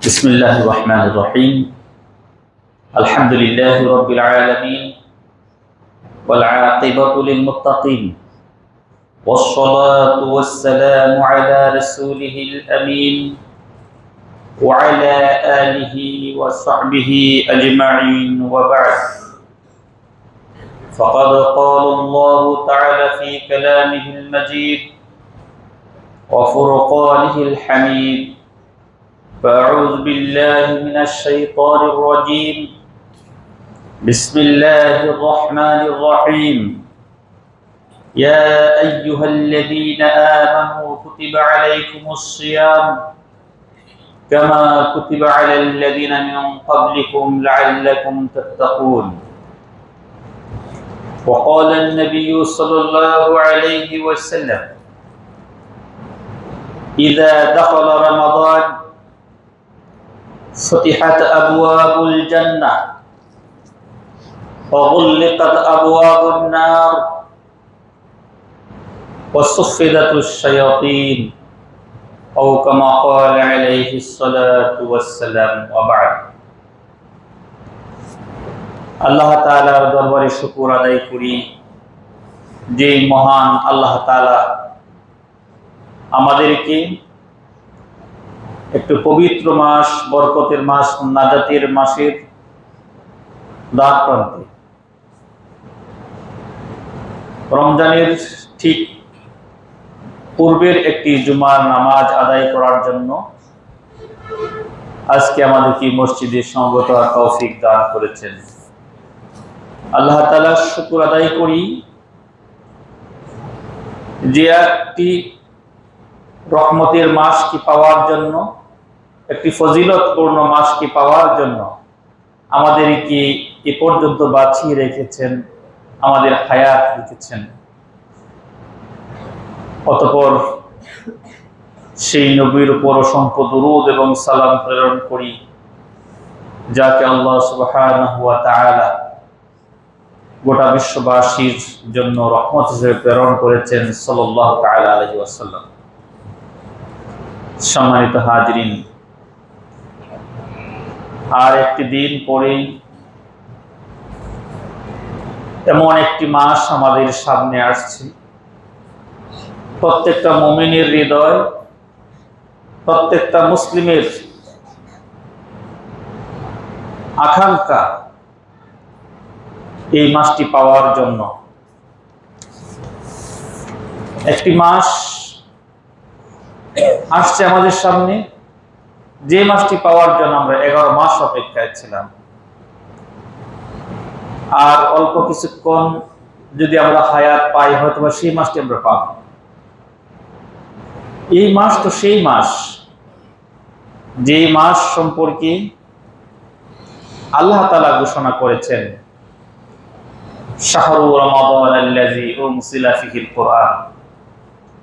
بسم الله الرحمن الرحيم الحمد لله رب العالمين والعاقبة للمتقين والصلاة والسلام على رسوله الأمين وعلى آله وصحبه أجمعين وبعد فقد قال الله تعالى في كلامه المجيد وفرقانه الحميد فأعوذ بالله من الشيطان الرجيم. بسم الله الرحمن الرحيم. يا أيها الذين آمنوا كتب عليكم الصيام كما كتب على الذين من قبلكم لعلكم تتقون. وقال النبي صلى الله عليه وسلم إذا دخل رمضان فتحت أبواب الجنة وغلقت أبواب النار وصفدت الشياطين أو كما قال عليه الصلاة والسلام وبعد আল্লাহ তাআলার দরবারে শুকর আদায় করি যে মহান আল্লাহ তাআলা আমাদেরকে একটু পবিত্র মাস, বরকতের মাস, নাজাতের মাসের দ্বার প্রান্তে। রমজানের ঠিক পূর্বের একটি জুমার নামাজ আদায় করার জন্য আজকে আমাদেরকে মসজিদে সঙ্গত তৌফিক দান করেছেন। আল্লাহ তালা শুকুর আদায় করি যে একটি রহমতের মাস কি পাওয়ার জন্য একটি ফজিলতপূর্ণ মাসকে পাওয়ার জন্য আমাদেরকে এ পর্যন্ত বাঁচিয়ে রেখেছেন, আমাদের হায়াত রেখেছেন? অতপর সেই নবীর উপর অসংখ্য দুরুদ এবং সালাম প্রেরণ করি, যাকে আল্লাহ তাআলা গোটা বিশ্ববাসীর জন্য রহমত হিসেবে প্রেরণ করেছেন আলাইহি ওয়াসাল্লাম। সম্মানিত হাজরিন আর একটি দিন পরেই এমন একটি মাস আমাদের সামনে আসছে। প্রত্যেকটা মমিনের হৃদয়, প্রত্যেকটা মুসলিমের আকাঙ্ক্ষা এই মাসটি পাওয়ার জন্য। একটি মাস আসছে আমাদের সামনে। যে মাসটি পাওয়ার জন্য আমরা এগারো মাস অপেক্ষায় ছিলাম। আর অল্প কিছুক্ষণ যদি আমরা হায়াত পাই হয়তো বা সেই মাসটি আমরা পাব। এই মাস তো সেই মাস। যে মাস সম্পর্কে আল্লাহ তালা ঘোষণা করেছেন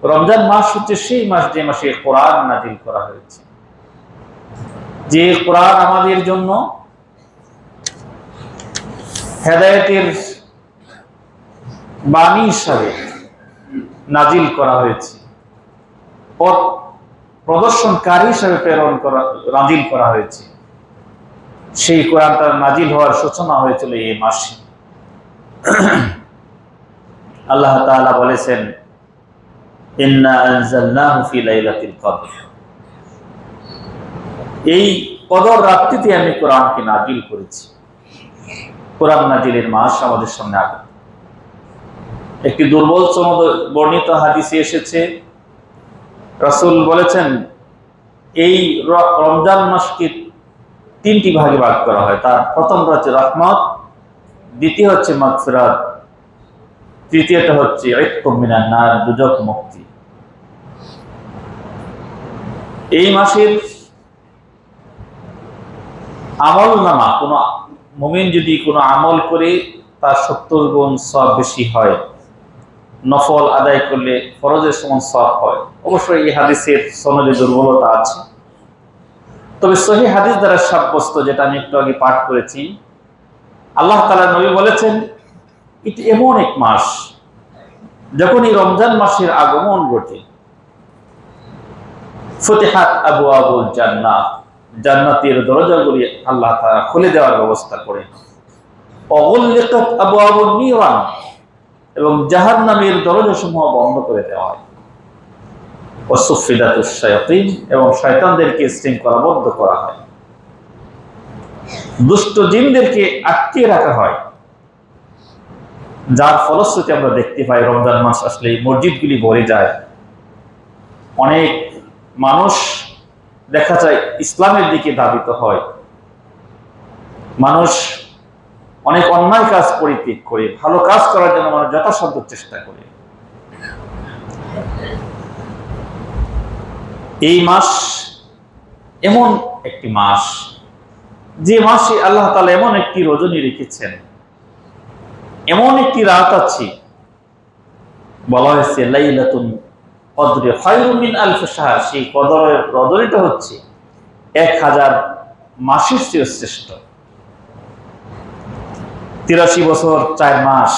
রমজান মাস হচ্ছে সেই মাস যে মাসে কোরআন নাজিল করা হয়েছে। যে কোরআন আমাদের জন্য হেদায়তের বাণী হিসাবে নাজিল করা হয়েছে, পথ প্রদর্শনকারী হিসাবে প্রেরণ করা, নাজিল করা হয়েছে। সেই কোরআনটা নাজিল হওয়ার সূচনা হয়েছিল এই মাসে। আল্লাহ তাআলা বলেছেন, ইন্না আনজালনাহু ফি লাইলাতিল কদর। এই কদর রাত্রিতে আমি কোরআনকে নাজিল করেছি। কোরআন নাজিলের মাস আমাদের সামনে আগে একটি দুর্বল চমদ বর্ণিত হাদিসে এসেছে। রাসূল বলেছেন, এই রমজান মাসকে তিনটি ভাগে ভাগ করা হয়। তার প্রথমটা হচ্ছে রহমত, দ্বিতীয় হচ্ছে মাগফিরাত, তৃতীয়টা হচ্ছে ঐক্যমিনার নার, দুজক মুক্তি। এই মাসের আমল নামা কোন মুমিন যদি কোনো আমল করে, তার সত্তর গুণ সব বেশি হয়। নফল আদায় করলে ফরজের সমান সব হয়। অবশ্যই এই হাদিসের সনদে দুর্বলতা আছে। তবে সহি হাদিস দ্বারা সাব্যস্ত, যেটা আমি একটু আগে পাঠ করেছি, আল্লাহ তালা নবী বলেছেন এটি এমন এক মাস যখন এই রমজান মাসের আগমন ঘটে, ফতেহাত আবু আবুল জান্নাত। জান্নাতের দরজাগুলি আল্লাহ তারা খুলে দেওয়ার ব্যবস্থা করে। অগল্লিকাত আবু আবু নিরান এবং জাহান নামের দরজাসমূহ বন্ধ করে দেওয়া হয়। ওসুফিদাতুস এবং শয়তানদেরকে শৃঙ্খলাবদ্ধ করা হয়। দুষ্ট জিনদেরকে আটকে রাখা হয়। যার ফলশ্রুতি আমরা দেখতে পাই, রমজান মাস আসলে মসজিদগুলি ভরে যায়। অনেক মানুষ দেখা যায় ইসলামের দিকে ধাবিত হয়। মানুষ অনেক অন্যায় কাজ পরিত্যাগ করে, ভালো কাজ করার জন্য মানুষ যথাসাধ্য চেষ্টা করে। এই মাস এমন একটি মাস, যে মাসে আল্লাহ তালা এমন একটি রজনী রেখেছেন। এমন একটি রাত আছে, বলা হয়েছে, লাইলাতুন কদরে খয়রুমিন আলফ সাহার সেই কদরের হচ্ছে। এক হাজার মাসের চেয়ে শ্রেষ্ঠ তিরাশি বছর, চার মাস।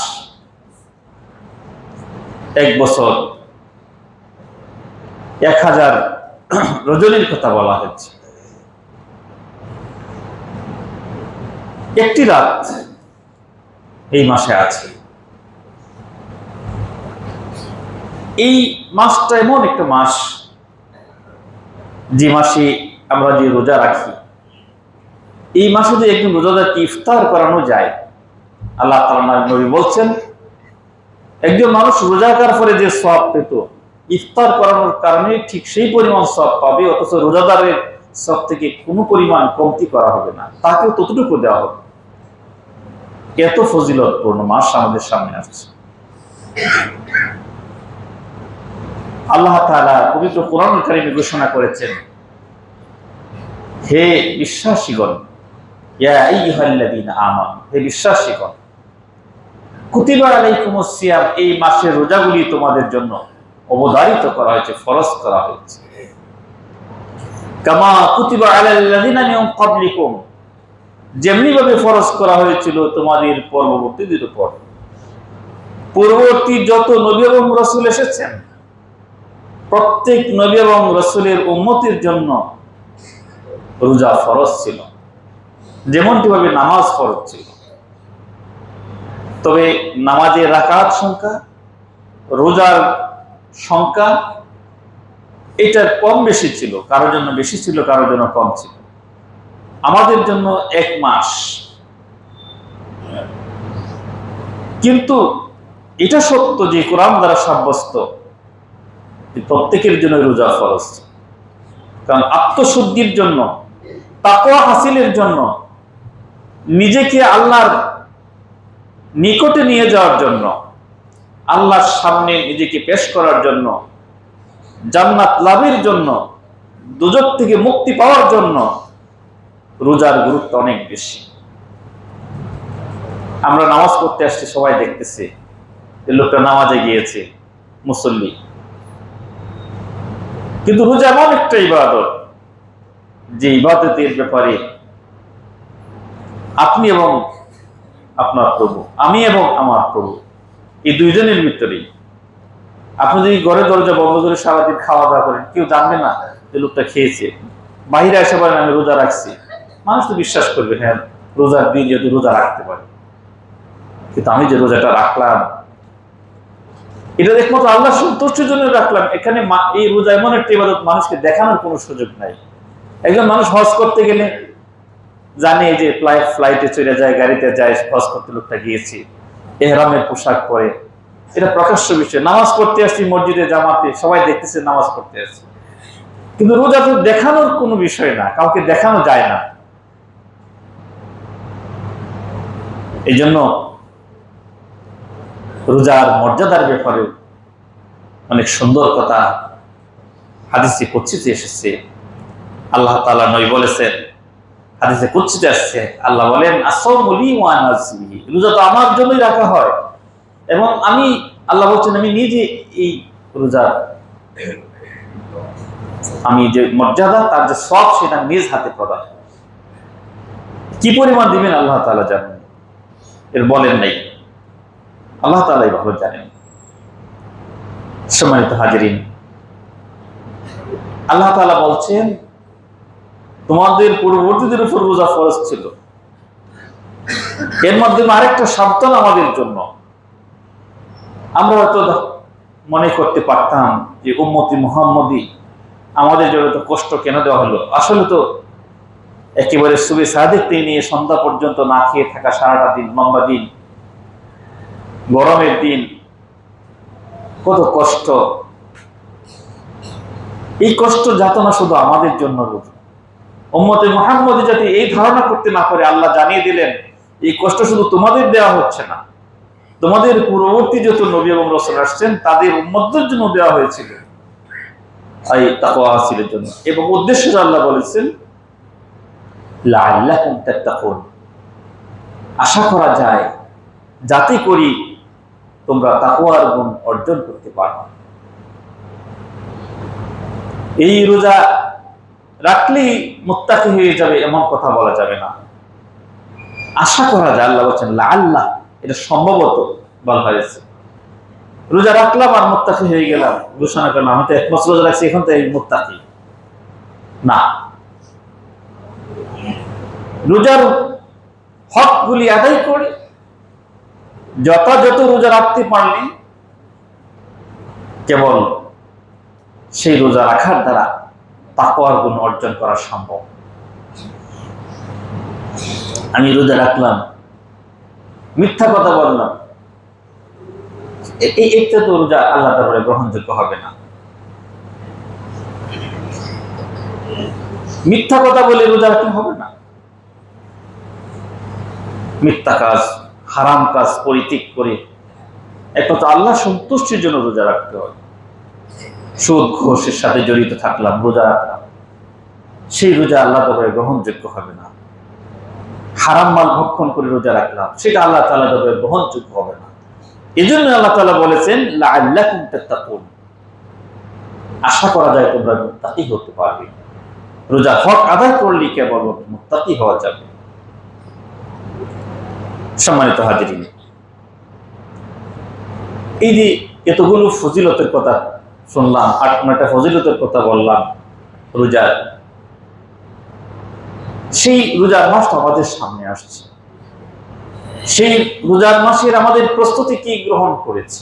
এক বছর। এক হাজার রজনীর কথা বলা হচ্ছে একটি রাত এই মাসে আছে। এই মাসটা এমন একটা মাস যে মাসে আমরা যে রোজা রাখি, এই মাসে যদি একজন রোজাদারকে ইফতার করানো যায়, আল্লাহ তাআলা নবী বলছেন, একজন মানুষ রোজাকার পরে যে সব পেত, ইফতার করানোর কারণে ঠিক সেই পরিমাণ সব পাবে, অথচ রোজাদারের সব থেকে কোনো পরিমাণ কমতি করা হবে না, তাকেও ততটুকু দেওয়া হবে। এত ফজিলতপূর্ণ মাস আমাদের সামনে আসছে। আল্লাহ তাআলা পবিত্র কোরআন ঘোষণা করেছেন, হে বিশ্বাসীগণ হে বিশ্বাসীগণ এই মাসের রোজাগুলি তোমাদের জন্য অবধারিত করা হয়েছে, ফরজ করা হয়েছে। মিন যেমনি ভাবে করা হয়েছিল তোমাদের পূর্ববর্তী যত নবী এবং রসুল এসেছেন প্রত্যেক নবী এবং রসুলের উন্মতির জন্য রোজা ফরজ ছিল। যেমনটি ভাবে নামাজ ফরজ ছিল। তবে নামাজের রাকাত সংখ্যা, রোজার সংখ্যা এটার কম বেশি ছিল, কারোর জন্য বেশি ছিল, কারোর জন্য কম ছিল। আমাদের জন্য এক মাস। কিন্তু এটা সত্য যে কোরআন দ্বারা সাব্যস্ত। প্রত্যেকের জন্য রোজা ফরজ। কারণ আত্মশুদ্ধির জন্য, তাকওয়া হাসিলের জন্য, নিজেকে আল্লাহর নিকটে নিয়ে যাওয়ার জন্য, আল্লাহর সামনে নিজেকে পেশ করার জন্য, জান্নাত লাভের জন্য, দুজক থেকে মুক্তি পাওয়ার জন্য রোজার গুরুত্ব অনেক বেশি। আমরা নামাজ পড়তে আসছি, সবাই দেখতেছে লোকটা নামাজে গিয়েছে, মুসল্লি। কিন্তু রোজা এমন একটা ইবাদত যে ইবাদতের ব্যাপারে আপনি এবং আপনার প্রভু, আমি এবং আমার প্রভু, এই দুইজনের ভিতরেই আপনি যদি ঘরে দরজা বন্ধ করে সারাদিন খাওয়া দাওয়া করেন, কেউ জানবে না যে লোকটা খেয়েছে। বাহিরে এসে পারেন আমি রোজা রাখছি। মানুষ তো বিশ্বাস করবে হ্যাঁ রোজার দিন যেহেতু রোজা রাখতে পারে। কিন্তু আমি যে রোজাটা রাখলাম এটা একমাত্র আল্লাহ সন্তুষ্টির জন্য রাখলাম। এখানে এই রোজা এমন একটা ইবাদত, মানুষকে দেখানোর কোনো সুযোগ নাই। একজন মানুষ হজ করতে গেলে জানে যে ফ্লাইট চলে যায়, গাড়িতে যায়, হজ করতে লোকটা গিয়েছে। এহরামের পোশাক পরে। এটা প্রকাশ্য বিষয়। নামাজ পড়তে আসছি, মসজিদে, জামাতে, সবাই দেখতেছে নামাজ পড়তে আসছে। কিন্তু রোজা তো দেখানোর কোনো বিষয় না, কাউকে দেখানো যায় না। এই জন্য রোজার মর্যাদার ব্যাপারে অনেক সুন্দর কথা হাদিসে কুচ্ছিতে এসেছে। আল্লাহ তাআলা নবী বলেছেন, হাদিসে কুচ্ছিতে আসছে, আল্লাহ বলেন ওয়ানাজি রোজা তো আমার জন্যই রাখা হয়। এবং আমি, আল্লাহ বলছেন, আমি নিজে এই রোজার আমি যে মর্যাদা, তার যে সব সেটা নিজ হাতে প্রদান কি পরিমাণ দিবেন আল্লাহ তাআলা জানেন? এর বলেন নাই। আল্লাহ তালাই ভালো জানেন। সম্মানিত হাজিরিন, আল্লাহ তাআলা বলছেন, তোমাদের পূর্ববর্তীদের উপর রোজা ফরজ ছিল। এর মাধ্যমে আরেকটা সাবধান আমাদের জন্য। আমরা হয়তো মনে করতে পারতাম যে উম্মতি মোহাম্মদী আমাদের জন্য তো কষ্ট কেন দেওয়া হলো? আসলে তো একেবারে সুবে সাদেক নিয়ে সন্ধ্যা পর্যন্ত না খেয়ে থাকা সারাটা দিন, লম্বা দিন গরমের দিন কত কষ্ট। এই কষ্ট যাতনা শুধু আমাদের জন্য রোজা। উম্মতে মোহাম্মদী যাতে এই ধারণা করতে না পারে, আল্লাহ জানিয়ে দিলেন, এই কষ্ট শুধু তোমাদের দেওয়া হচ্ছে না। তোমাদের পূর্ববর্তী যত নবী এবং রসুল আসছেন, তাদের উম্মতদের জন্য দেওয়া হয়েছিল। এই তাকওয়া হাসিলের জন্য। এবং উদ্দেশ্য আল্লাহ বলেছেন তাত্তাকুন। আশা করা যায়, যাতে করি তোমরা তাকওয়ার গুণ অর্জন করতে পারো। এই রোজা রাখলেই মুত্তাকি হয়ে যাবে, এমন কথা বলা যাবে না। আশা করা যায়, আল্লাহ বলছেন আল্লাহ এটা সম্ভবত বলা হয়েছে। রোজা রাখলাম আর মুত্তাকি হয়ে গেলাম। ঘোষণা করলাম, আমি তো এক মাস রোজা রাখছি, এখন তো এই মুত্তাকি। না। রোজার হকগুলি আদায় করে যথাযথ রোজা রাখতে পারলে কেবল সেই রোজা রাখার দ্বারা তাকওয়ার গুণ অর্জন করা সম্ভব। আমি রোজা রাখলাম, মিথ্যা কথা বললাম এই একটা তো রোজা আল্লাহ তারপরে গ্রহণযোগ্য হবে না। মিথ্যা কথা বলে রোজা রাখলে হবে না। মিথ্যা কাজ হারাম কাজ পরিত্যাগ করে। একমাত্র আল্লাহ সন্তুষ্টির জন্য রোজা রাখতে হবে সুদ, ঘোষের সাথে জড়িত থাকলাম, রোজা রাখলাম। সেই রোজা আল্লাহ দরবারে গ্রহণযোগ্য হবে না। হারাম মাল ভক্ষণ করে রোজা রাখলাম, সেটা আল্লাহ তালা দরবারে গ্রহণযোগ্য হবে না। এই জন্য আল্লাহ তালা বলেছেন তাত্তাকুন। আশা করা যায় তোমরা মুত্তাকি হতে পারবে। রোজা হক আদায় করলে কেবল মুত্তাকি হওয়া যাবে। সম্মানিত হাজিরিন। এই যে এতগুলো ফজিলতের কথা শুনলাম, আট নয়টা ফজিলতের কথা বললাম রোজার সেই রোজার মাস আমাদের সামনে আসছে। সেই রোজার মাসের আমাদের প্রস্তুতি কি গ্রহণ করেছে?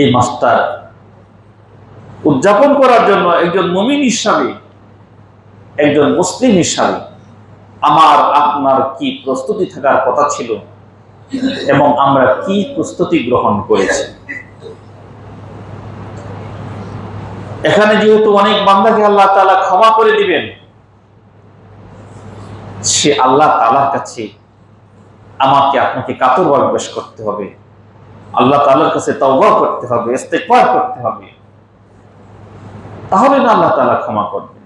এই মাসটা উদযাপন করার জন্য একজন মুমিন হিসাবে, একজন মুসলিম হিসাবে আমার আপনার কি প্রস্তুতি থাকার কথা ছিল? এবং আমরা কি প্রস্তুতি গ্রহণ করেছি? এখানে যেহেতু অনেক বান্দাকে আল্লাহ তাআলা ক্ষমা করে দিবেন, সে আল্লাহ তাআলার কাছে আমাকে, আপনাকে কাতরভাবে বেশ করতে হবে। আল্লাহ তাআলার কাছে তওবা করতে হবে, ইস্তেগফার করতে হবে। তাহলে না আল্লাহ তাআলা ক্ষমা করবেন।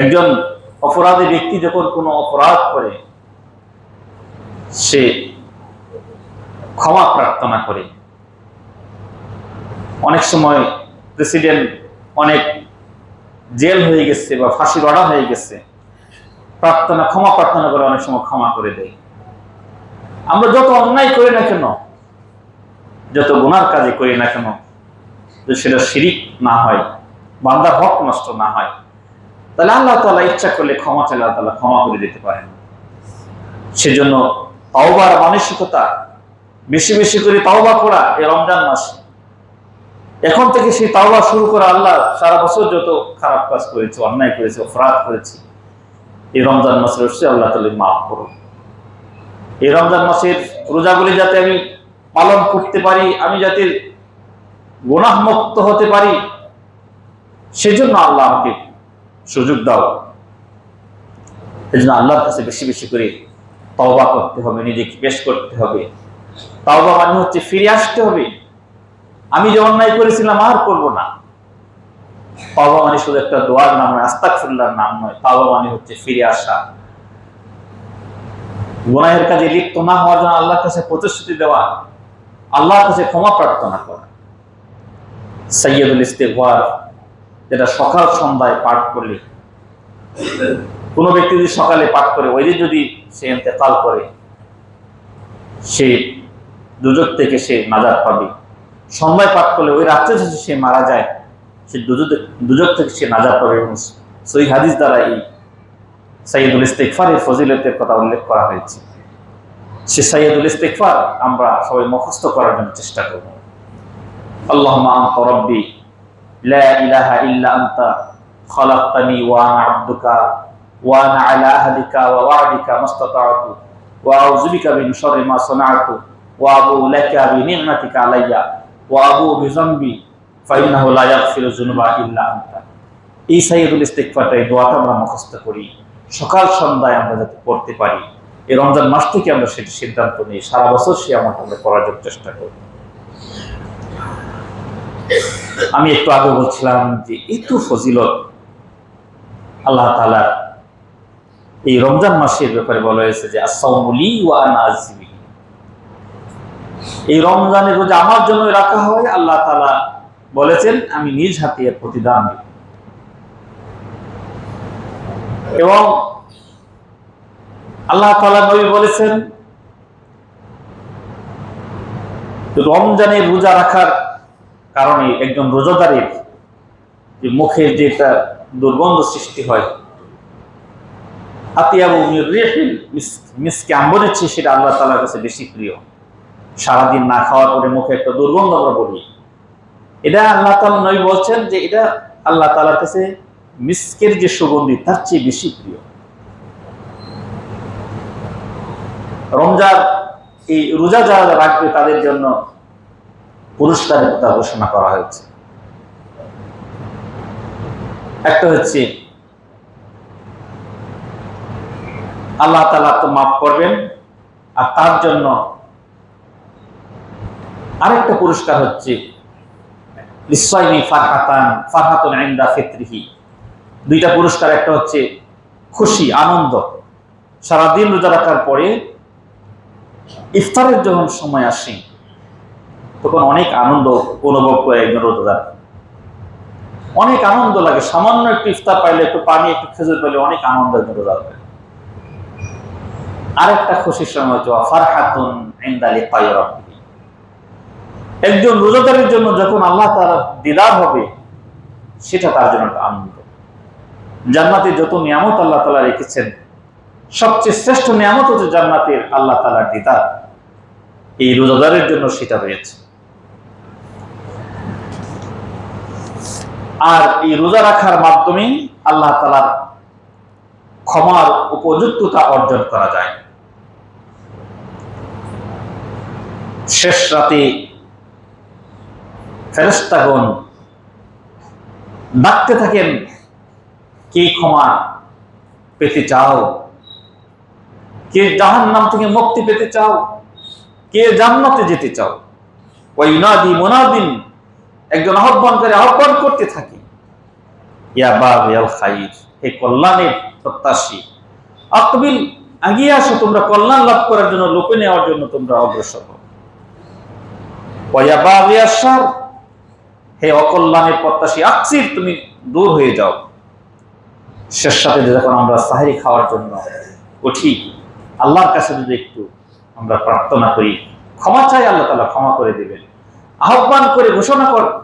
একজন অপরাধী ব্যক্তি যখন কোনো অপরাধ করে, সে ক্ষমা প্রার্থনা করে। অনেক সময় প্রেসিডেন্ট অনেক জেল হয়ে গেছে বা ফাঁসির অর্ডার হয়ে গেছে, প্রার্থনা, ক্ষমা প্রার্থনা করে অনেক সময় ক্ষমা করে দেয়। আমরা যত অন্যায় করি না কেন, যত গুনার কাজে করি না কেন সেটা শিরিক না হয়, বান্দার হক নষ্ট না হয়। তাহলে আল্লাহ তালা ইচ্ছা করলে ক্ষমা চাইলে আল্লাহ তালা ক্ষমা করে দিতে পারেন। সেজন্য তাওবার মানসিকতা, বেশি বেশি করে তাওবা করা এই রমজান মাসে। এখন থেকে সেই তাওবা শুরু করা আল্লাহ সারা বছর যত খারাপ কাজ করেছে, অন্যায় করেছে, অপরাধ করেছি, এই রমজান মাসে অবশ্যই আল্লাহ তালে মাফ করুন। এই রমজান মাসের রোজাগুলি যাতে আমি পালন করতে পারি, আমি যাতে গুনাহমুক্ত হতে পারি, সেজন্য আল্লাহ আমাকে সুযোগ দাও। এই জন্য আল্লাহর কাছে বেশি বেশি করে তওবা করতে হবে, নিজেকে পেশ করতে হবে। তওবা মানে হচ্ছে ফিরে আসতে হবে। আমি যে অন্যায় করেছিলাম আর করব না। তওবা মানে শুধু একটা দোয়ার নাম নয় আস্তাগফিরুল্লাহর নাম নয়। তওবা মানে হচ্ছে ফিরে আসা। গুনাহের কাজে লিপ্ত না হওয়ার জন্য আল্লাহর কাছে প্রতিশ্রুতি দেওয়া, আল্লাহর কাছে ক্ষমা প্রার্থনা করা। সৈয়দুল ইস্তেগফার যেটা সকাল সন্ধ্যায় পাঠ করলে। কোনো ব্যক্তি যদি সকালে পাঠ করে, ওই দিন যদি সে ইন্তেকাল করে, সে দুজক থেকে সে নাজাত পাবে। সন্ধ্যায় পাঠ করলে ওই রাত্রে যদি সে মারা যায়, সে দুজক থেকে সে নাজাত পাবে এবং সই হাদিস দ্বারা এই সাইয়দুল ইস্তেকফারের ফজিলতের কথা উল্লেখ করা হয়েছে। সে সাইয়দুল ইস্তেকফার আমরা সবাই মুখস্থ করার জন্য চেষ্টা করব। আল্লাহ আনতা রাব্বি ওয়া আনা আবদুকা, ওয়া আনা আলা আহদিকা ওয়া ওয়া'দিকা মাস্তাতা'তু, ওয়া আউযু বিকা মিন শাররি মা সানা'তু, ওয়া আবু লাকা বিনি'মাতিকা আলাইয়া, ওয়া আবু বিযামবি ফাইন্নাহু লা ইয়াগফিরু যুনুবা ইল্লা আনতা। এই সাইয়দুল ইস্তেগফারটা এই দোয়াটা আমরা মুখস্থ করি। সকাল সন্ধ্যায় আমরা যাতে পড়তে পারি। এই রমজান মাস থেকে আমরা সেটি সিদ্ধান্ত নিই। সারা বছর সে আমলটা আমরা করার জন্য চেষ্টা করি। আমি একটু আগে বলছিলাম যে এত ফজিলত আল্লাহ তাআলা এই রমজান মাসের ব্যাপারে বলা হয়েছে যে আসাউমুলি ওয়া আজমি এই রমজানের রোজা আমার জন্য রাখা হয়, আল্লাহ তালা বলেছেন, আমি নিজ হাতে এর প্রতিদান দিব। এবং আল্লাহ তালা নবী বলেছেন, রমজানের রোজা রাখার কারণে একজন রোজাদারের যে মুখে যেটা দুর্গন্ধ সৃষ্টি হয় আতিয়াবু মিসকে আম্বরের চেয়ে সেটা আল্লাহ তাআলার কাছে বেশি প্রিয়। সারাদিন না খাওয়ার পরে মুখে একটা দুর্গন্ধ আমরা বলি। এটা আল্লাহ তাআলা নবী বলছেন যে এটা আল্লাহ তাআলার কাছে মিসকের যে সুগন্ধি তার চেয়ে বেশি প্রিয়। রমজান, এই রোজা যারা রাখবে তাদের জন্য পুরস্কারের কথা ঘোষণা করা হয়েছে। একটা হচ্ছে, আল্লাহ তালা তো মাফ করবেন, আর তার জন্য আরেকটা পুরস্কার হচ্ছে দুইটা পুরস্কার, একটা হচ্ছে খুশি, আনন্দ। সারাদিন রোজা রাখার পরে ইফতারের যখন সময় আসে তখন অনেক আনন্দ অনুভব করে একজন রোজাদার। অনেক আনন্দ লাগে, সামান্য একটু ইফতার পাইলে, একটু পানি, একটু খেজুর পাইলে অনেক আনন্দ একজন রোজাদার পায়। আরেকটা খুশির সময় হচ্ছে ইনদালি একজন রোজাদারের জন্য যখন আল্লাহ তার দিদার হবে, সেটা তার জন্য একটা আনন্দ। জান্নাতে যত নিয়ামত আল্লাহ তালা রেখেছেন, সবচেয়ে শ্রেষ্ঠ নিয়ামত হচ্ছে জান্নাতের আল্লাহ তালার দিদার। এই রোজাদারের জন্য সেটা রয়েছে। আর এই রোজা রাখার মাধ্যমে আল্লাহ তালার ক্ষমার উপযুক্ততা অর্জন করা যায়। শেষ রাতে ফেরেস্তাগণ ডাকতে থাকেন, কে ক্ষমা পেতে চাও? কে জাহান নাম থেকে মুক্তি পেতে চাও? কে জান্নাতে যেতে চাও? ওই ইনাদি মোনাদিন, একজন আহ্বান করে আহ্বান করতে থাকি। তুমি দূর হয়ে যাও। শেষ সাথে যখন আমরা সাহারি খাওয়ার জন্য উঠি, আল্লাহর কাছে যদি একটু আমরা প্রার্থনা করি, ক্ষমা চাই, আল্লাহ তালা ক্ষমা করে দেবেন। আহ্বান করে ঘোষণা কর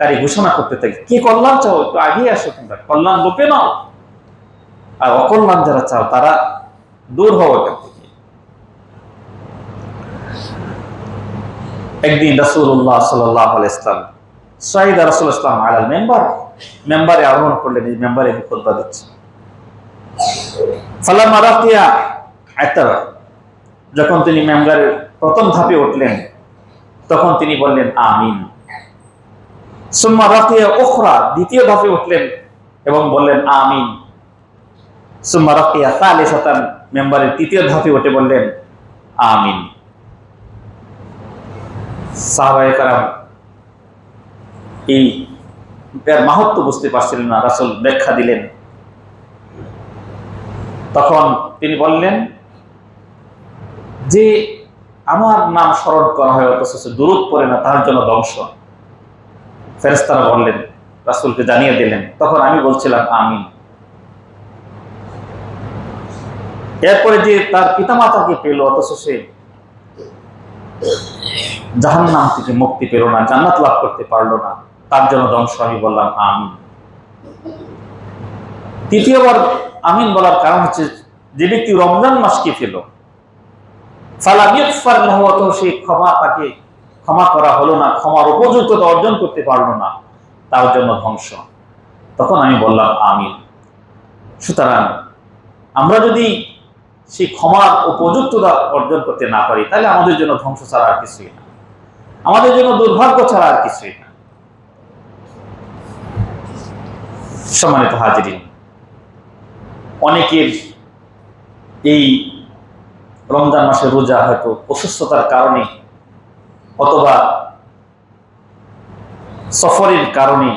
তারই ঘোষণা করতে থাকি কি কল্যাণ চাও? একটু আগিয়ে আসো তোমরা। কল্যাণ লোপে নাও। আর অকল্যাণ যারা চাও, তারা দূর হও থেকে। একদিন সাল্লাল্লাহু আলাইহি ইসলাম মেম্বার, মেম্বারে করলেন যখন তিনি মেম্বারের প্রথম ধাপে উঠলেন, তখন তিনি বললেন, আমিন। দ্বিতীয় ধাপে উঠলেন এবং বললেন, আমিন। সুম্মা রাকিয়া সালিসাতান মেম্বারের তৃতীয় ধাপে উঠে বললেন, আমিন। এই মাহাত্ম বুঝতে পারছিলেন না, রাসূল ব্যাখ্যা দিলেন। তখন তিনি বললেন, যে আমার নাম স্মরণ করা হয় অথচ দূরত পড়ে না, তার জন্য ধ্বংস। ফেরেস্তারা বললেন, রাসূলকে জানিয়ে দিলেন। তখন আমি বলছিলাম, আমিন। এরপরে যে তার পিতামাতাকে পেল, অথচ সে জাহান্নাম থেকে মুক্তি পেল না, জান্নাত লাভ করতে পারল না, তার জন্য ধ্বংস আমি বললাম, আমিন। তৃতীয়বার আমিন বলার কারণ হচ্ছে, যে ব্যক্তি রমজান মাসকে পেল ফালামিয়ার লাহু সেই ক্ষমা তাকে ক্ষমা করা হলো না, ক্ষমার উপযুক্ততা অর্জন করতে পারল না, তার জন্য ধ্বংস। তখন আমি বললাম, আমিন। সুতরাং আমরা যদি সেই ক্ষমার উপযুক্ততা অর্জন করতে না পারি, তাহলে আমাদের জন্য ধ্বংস ছাড়া আর কিছুই না। আমাদের জন্য দুর্ভাগ্য ছাড়া আর কিছুই না। সম্মানিত হাজিরিন, অনেকের এই রমজান মাসে রোজা হয়তো অসুস্থতার কারণে অথবা সফরের কারণে,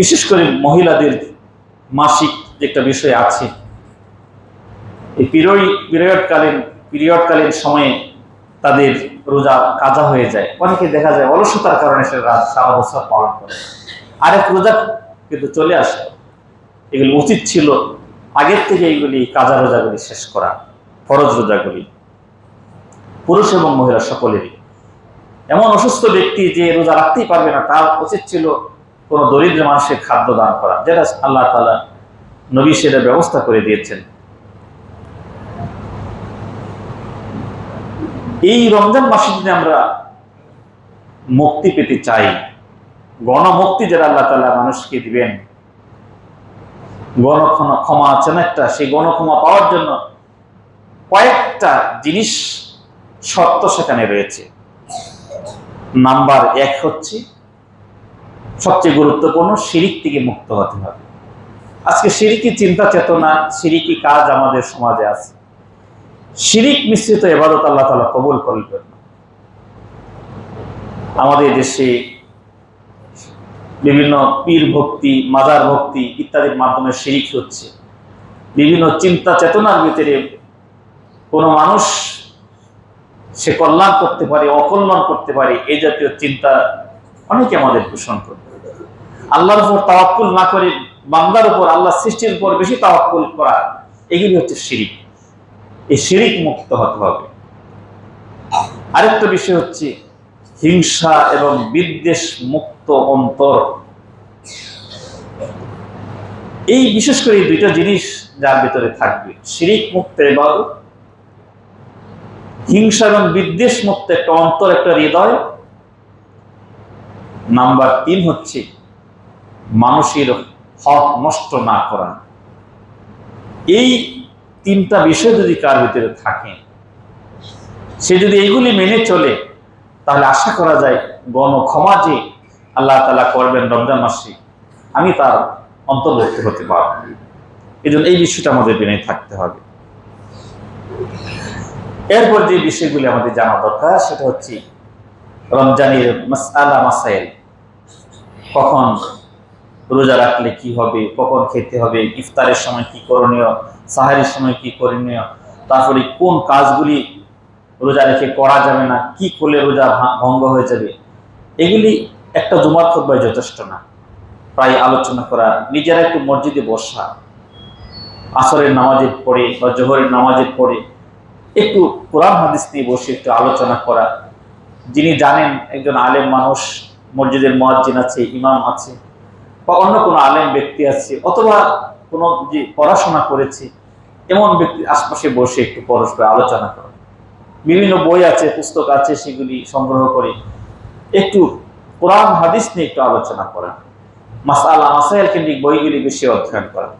বিশেষ করে মহিলাদের মাসিক একটা বিষয় আছে, এই পিরিয়ড, পিরিয়ডকালীন পিরিয়ডকালীন সময়ে তাদের রোজা কাজা হয়ে যায়। অনেকে দেখা যায় অলসতার কারণে সে রাত সারা বছর পালন করে। আরেক রোজা কিন্তু চলে আসলো এগুলো উচিত ছিল আগের থেকে এইগুলি কাজা রোজাগুলি শেষ করা, ফরজ রোজাগুলি। পুরুষ এবং মহিলা সকলেরই। এমন অসুস্থ ব্যক্তি যে রোজা রাখতেই পারবে না, তার উচিত ছিল কোনো দরিদ্র মানুষের খাদ্য দান করা। যেটা আল্লাহ তালা নবী সেটা ব্যবস্থা করে দিয়েছেন। এই রমজান মাসে যদি আমরা মুক্তি পেতে চাই। গণমুক্তি যারা আল্লাহ তালা মানুষকে দিবেন। গণক্ষমা, ক্ষমা আছে না একটা? সেই গণক্ষমা পাওয়ার জন্য কয়েকটা জিনিস শর্ত সেখানে রয়েছে। নাম্বার এক হচ্ছে, সবচেয়ে গুরুত্বপূর্ণ শিরিক থেকে মুক্ত হতে হবে। আজকে সিরিকি চিন্তা চেতনা সিরিকি কাজ আমাদের সমাজে আছে। শিরিক মিশ্রিত এবাদত আল্লাহ তালা কবুল করবেন। আমাদের দেশে বিভিন্ন পীর ভক্তি, মাজার ভক্তি ইত্যাদির মাধ্যমে শিরিক হচ্ছে। বিভিন্ন চিন্তা চেতনার ভিতরে কোনো মানুষ সে কল্যাণ করতে পারে, অকল্যাণ করতে পারে এই জাতীয় চিন্তা অনেকে আমাদের পোষণ করে। আল্লাহর উপর তাওয়াক্কুল না করে বান্দার উপর আল্লাহ সৃষ্টির উপর বেশি তাওয়াক্কুল করা, এগুলি হচ্ছে শিরিক। এই শিরিক মুক্ত হতে হবে। আরেকটা বিষয় হচ্ছে হিংসা এবং বিদ্বেষ মুক্ত অন্তর। এই বিশেষ করে দুইটা জিনিস যার ভিতরে থাকবে। শিরিক মুক্ত এবার হিংসা এবং বিদ্বেষ মুক্ত একটা অন্তর, একটা হৃদয়। নাম্বার তিন হচ্ছে মানুষের হক নষ্ট না করা। এই তিনটা বিষয় যদি কার ভিতরে থাকে, সে যদি এইগুলি মেনে চলে, তাহলে আশা করা যায় গণ ক্ষমা যে আল্লাহ তালা করবেন রমজান মাসে, আমি তার অন্তর্ভুক্ত হতে পারব। এই জন্য এই বিষয়টা আমাদের মেনে থাকতে হবে। এরপর যে বিষয়গুলি আমাদের জানা দরকার, সেটা হচ্ছে রমজানের মাসালা মাসাইল। কখন রোজা রাখলে কি হবে, কখন খেতে হবে, ইফতারের সময় কি করণীয়, সাহারির সময় কি করণীয়, তারপরে কোন কাজগুলি রোজা রেখে করা যাবে না, কি করলে রোজা ভঙ্গ হয়ে যাবে, এগুলি একটা জুমার খোদ্ায় যথেষ্ট না। প্রায় আলোচনা করা, নিজেরা একটু মসজিদে বসা, আসরের নামাজের পরে বা জোহরের নামাজের পরে একটু কোরআন হাদিস নিয়ে বসে একটু আলোচনা করা। যিনি জানেন একজন আলেম মানুষ, মসজিদের মহাজিন আছে, ইমাম আছে, বা অন্য কোনো আলেম ব্যক্তি আছে, অথবা কোনো যে পড়াশোনা করেছে, এমন ব্যক্তি আশপাশে বসে একটু পরস্পর আলোচনা করা। বিভিন্ন বই আছে, পুস্তক আছে, সেগুলি সংগ্রহ করে একটু কোরআন হাদিস নিয়ে একটু আলোচনা করা। মাসালা মাসাইল কেন্দ্রিক বইগুলি বেশি অধ্যয়ন করা।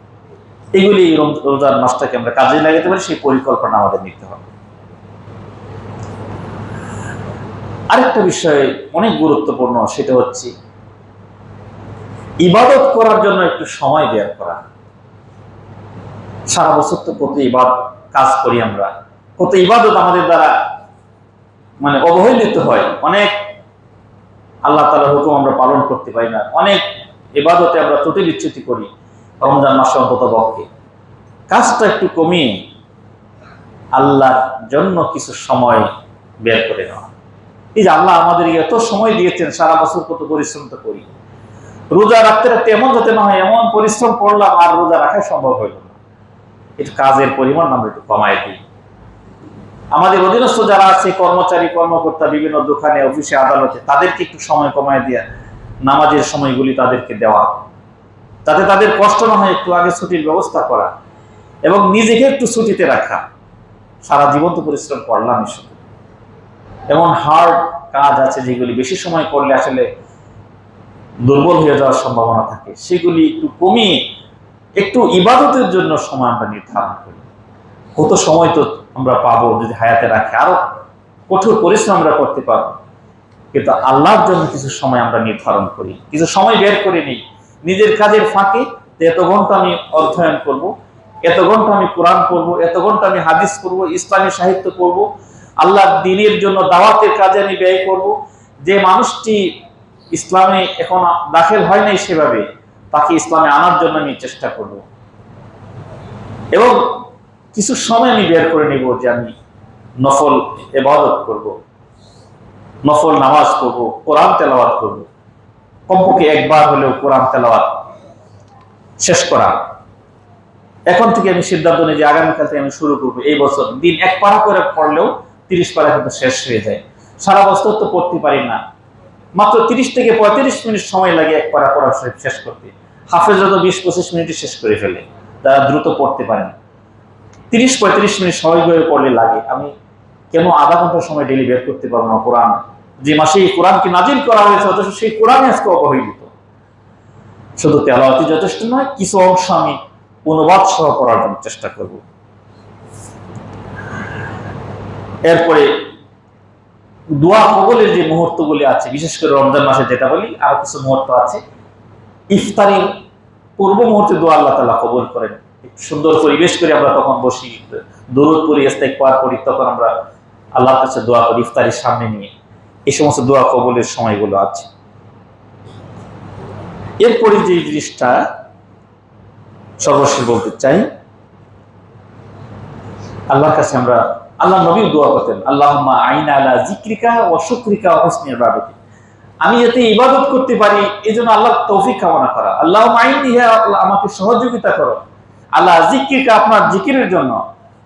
এগুলি রোজার মাসটাকে আমরা কাজে লাগাতে পারি, সেই পরিকল্পনা আমাদের নিতে হবে। আরেকটা বিষয় অনেক গুরুত্বপূর্ণ, সেটা হচ্ছে ইবাদত করার জন্য একটু সময় বের করা। সারা বছর তো কত ইবাদ কাজ করি আমরা, কত ইবাদত আমাদের দ্বারা মানে অবহেলিত হয়। অনেক আল্লাহ তালার হুকুম আমরা পালন করতে পারি না, অনেক ইবাদতে আমরা ত্রুটি বিচ্যুতি করি। রমজান মাসে অন্তত পক্ষে কাজটা একটু কমিয়ে আল্লাহর জন্য কিছু সময় বের করে নেওয়া। এই যে আল্লাহ আমাদের এত সময় দিয়েছেন, সারা বছর কত পরিশ্রম তো করি। রোজা রাখতে রাখতে এমন যাতে না হয়, এমন পরিশ্রম করলাম আর রোজা রাখা সম্ভব হইল না। একটু কাজের পরিমাণ আমরা একটু কমাই দিই। আমাদের অধীনস্থ যারা আছে, কর্মচারী, কর্মকর্তা, বিভিন্ন দোকানে, অফিসে, আদালতে, তাদেরকে একটু সময় কমায় দেওয়া নামাজের সময়গুলি তাদেরকে দেওয়া। যাতে তাদের কষ্ট না হয় একটু আগে ছুটির ব্যবস্থা করা এবং নিজেকে একটু ছুটিতে রাখা। সারা জীবন তো পরিশ্রম করলাম শুধু। এমন হার্ড কাজ আছে যেগুলি বেশি সময় করলে আসলে দুর্বল হয়ে যাওয়ার সম্ভাবনা থাকে। সেগুলি একটু কমিয়ে একটু ইবাদতের জন্য সময় আমরা নির্ধারণ করি। কত সময় তো আমরা পাবো যদি হায়াতে রাখি। আরও কঠোর পরিশ্রম আমরা করতে পারব। কিন্তু আল্লাহর জন্য কিছু সময় আমরা নির্ধারণ করি। কিছু সময় বের করে নিই। নিজের কাজের ফাঁকে এত ঘণ্টা আমি অধ্যয়ন করব, এত ঘণ্টা আমি কোরআন পড়ব, এত ঘণ্টা আমি হাদিস পড়ব, ইসলামী সাহিত্য পড়ব, আল্লাহর দিনের জন্য দাওয়াতের কাজে আমি ব্যয় করব, যে মানুষটি ইসলামে এখন দাখিল হয় নাই সেভাবে, তাকে ইসলামে আনার জন্য আমি চেষ্টা করব। এবং কিছু সময় আমি বের করে নিব যে আমি নফল এবাদত করব, নফল নামাজ করব কোরআন তেলাওয়াত করব। কমপক্ষে একবার হলেও কোরআন তেলাওয়াত শেষ করা। এখন থেকে আমি সিদ্ধান্ত নিই যে আগামীকাল থেকে আমি শুরু করব এই বছর। দিন এক পারা করে পড়লেও তিরিশ পারা কিন্তু শেষ হয়ে যায়। সারা বছর তো পড়তে পারি না। মাত্র তিরিশ থেকে পঁয়ত্রিশ মিনিট সময় লাগে এক পারা পড়া শেষ করতে। হাফেজ যত বিশ পঁচিশ মিনিটে শেষ করে ফেলে। তারা দ্রুত পড়তে পারেন। তিরিশ পঁয়ত্রিশ মিনিট স্বাভাবিকভাবে পড়লে লাগে। আমি কেন আধা ঘণ্টা সময় ডেলি বের করতে পারব না কোরআন? যে মাসে এই কোরআনকে নাজিল করা হয়েছে, অথচ সেই কোরআন আজকে অবহেলিত। শুধু তেলাওয়াতি যথেষ্ট নয়, কিছু অংশ আমি অনুবাদ সহ করার জন্য চেষ্টা করব। এরপরে দোয়া কবলের যে মুহূর্তগুলি আছে, বিশেষ করে রমজান মাসে যেটা বলি, আরও কিছু মুহূর্ত আছে। ইফতারির পূর্ব মুহূর্তে দোয়া আল্লাহ তালা কবল করেন। সুন্দর পরিবেশ করে আমরা তখন বসি, দরুদ পড়ি ইস্তেক পার করি তখন আমরা আল্লাহর কাছে দোয়া করি ইফতারির সামনে নিয়ে। এই সমস্ত দোয়া কবলের সময়গুলো আছে। এরপরে যে জিনিসটা সর্বশেষ বলতে চাই, আল্লাহর কাছে আমরা, আল্লাহ নবীও দোয়া করতেন আল্লাহ আইন আলা জিক্রিকা ও শুক্রিকা হসনের বাবতি আমি যাতে ইবাদত করতে পারি এই জন্য আল্লাহ তৌফিক কামনা করা। আল্লাহ আইন আমাকে সহযোগিতা করো। আল্লাহ জিক্রিকা আপনার জিকিরের জন্য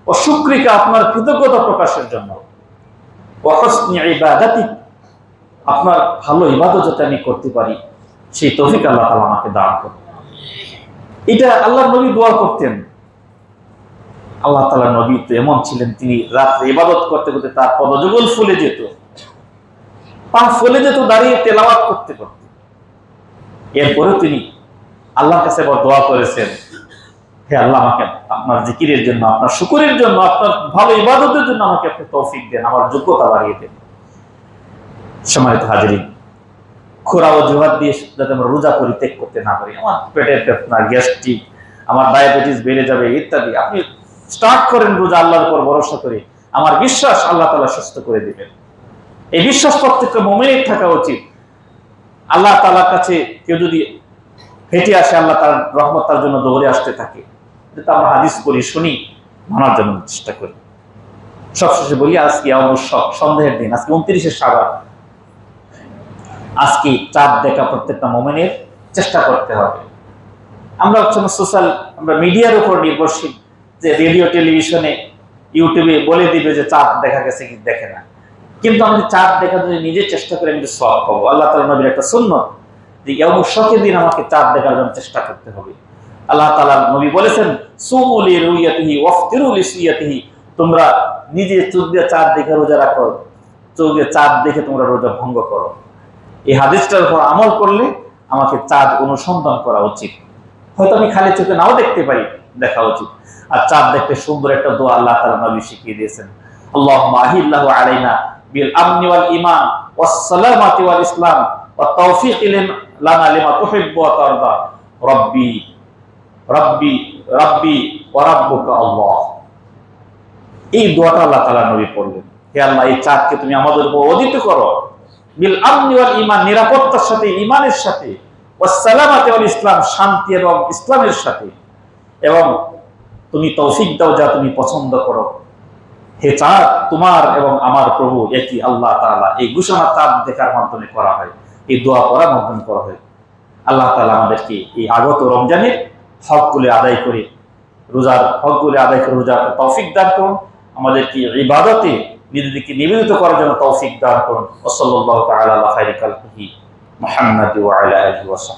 ও শুক্রিকা আপনার কৃতজ্ঞতা প্রকাশের জন্য। ও হসনি ইবাদাতি আপনার ভালো ইবাদত যাতে আমি করতে পারি, সেই তৌফিক আল্লাহ তালা আমাকে দান করুন। এটা আল্লাহ নবী দোয়া করতেন। আল্লাহ তালা নবী তো এমন ছিলেন, তিনি রাত্রে ইবাদত করতে করতে তার পদযুগল ফুলে যেত। পা ফুলে যেত, দাঁড়িয়ে তেলাওয়াত করতে করতে। এরপরেও তিনি আল্লাহর কাছে আবার দোয়া করেছেন, হে আল্লাহ, আমাকে আপনার জিকিরের জন্য, আপনার শুকুরের জন্য, আপনার ভালো ইবাদতের জন্য আমাকে আপনি তৌফিক দেন, আমার যোগ্যতা বাড়িয়ে দেন। সম্মানিত হাজিরিন, খোরা অজুহাত দিয়ে যাতে আমরা রোজা পরিত্যাগ করতে না পারি, আমার পেটের বেদনা গ্যাস্ট্রিক, আমার ডায়াবেটিস বেড়ে যাবে ইত্যাদি, আপনি স্টার্ট করেন রোজা আল্লাহর উপর ভরসা করে, আমার বিশ্বাস আল্লাহ তালা সুস্থ করে দিবেন। এই বিশ্বাস প্রত্যেকটা মোমেনের থাকা উচিত। আল্লাহ তালার কাছে কেউ যদি হেঁটে আসে, আল্লাহ তার রহমত তার জন্য দৌড়ে আসতে থাকে। এটা আমরা হাদিস করি শুনি, মানার জন্য চেষ্টা করি। সবশেষে বলি, আজকে আমার সন্দেহের দিন, আজকে উনত্রিশে সাবান আজকে চাঁদ দেখা প্রত্যেকটা মোমেনের চেষ্টা করতে হবে। আমরা হচ্ছে সোশ্যাল আমরা মিডিয়ার উপর নির্ভরশীল যে রেডিও টেলিভিশনে ইউটিউবে বলে দিবে যে চাঁদ দেখা গেছে কি দেখে না। কিন্তু আমি চাঁদ দেখা যদি নিজে চেষ্টা করে আমি সব পাবো। আল্লাহ তালা নবীর একটা শূন্য যে শখের দিন আমাকে চাঁদ দেখার জন্য চেষ্টা করতে হবে। আল্লাহ তালা নবী বলেছেন সুমুলি রুইয়াতিহি ওয়াফতিরুল ইসিয়াতিহি তোমরা নিজে চোখ দিয়ে চাঁদ দেখে রোজা রাখো, চোখ চাঁদ দেখে তোমরা রোজা ভঙ্গ করো। এই হাদিসটার উপর আমল করলে আমাকে চাঁদ অনুসন্ধান করা উচিত। হয়তো আমি খালি চোখে নাও দেখতে পারি, দেখা উচিত। আর চাঁদ দেখতে সুন্দর একটা দোয়া আল্লাহ তালা নবী শিখিয়ে দিয়েছেন। আল্লাহ আহিল্লাহ আলাইনা বিল আমনি ওয়াল ইমান ওয়াসসালামাতি ওয়াল ইসলাম ওয়া তাওফিক লানা লিমা তুহিব্বু ওয়া তারদা। রব্বি রব্বি রব্বি ওয়া রাব্বুকা আল্লাহ। এই দোয়াটা আল্লাহ তাআলা নবী পড়লেন। হে আল্লাহ, এই চাঁদকে তুমি আমাদের উপর অদিত করো। বিল আমনি ইমান নিরাপত্তার সাথে ইমানের সাথে ওয়াসসালামাতি ওয়াল ইসলাম, শান্তি এবং ইসলামের সাথে। এবং তুমি তৌফিক দাও যা তুমি পছন্দ করো। হে চাঁদ, তোমার এবং আমার প্রভু, একই আল্লাহ তাআলা। এই ঘোষণা চাঁদ দেখার মাধ্যমে করা হয়, এই দোয়া করার মাধ্যমে করা হয়। আল্লাহ তাআলা আমাদেরকে এই আগত রমজানের হকগুলি আদায় করে, রোজার হকগুলি আদায় করে, রোজার তৌফিক দান করুন। আমাদেরকে ইবাদতে নিজেদেরকে নিবেদিত করার জন্য তৌফিক দান করুন। ওসল্লাহ তালা খাইকাল মুহাম্মদ ওয়াইলা ওয়াসাহ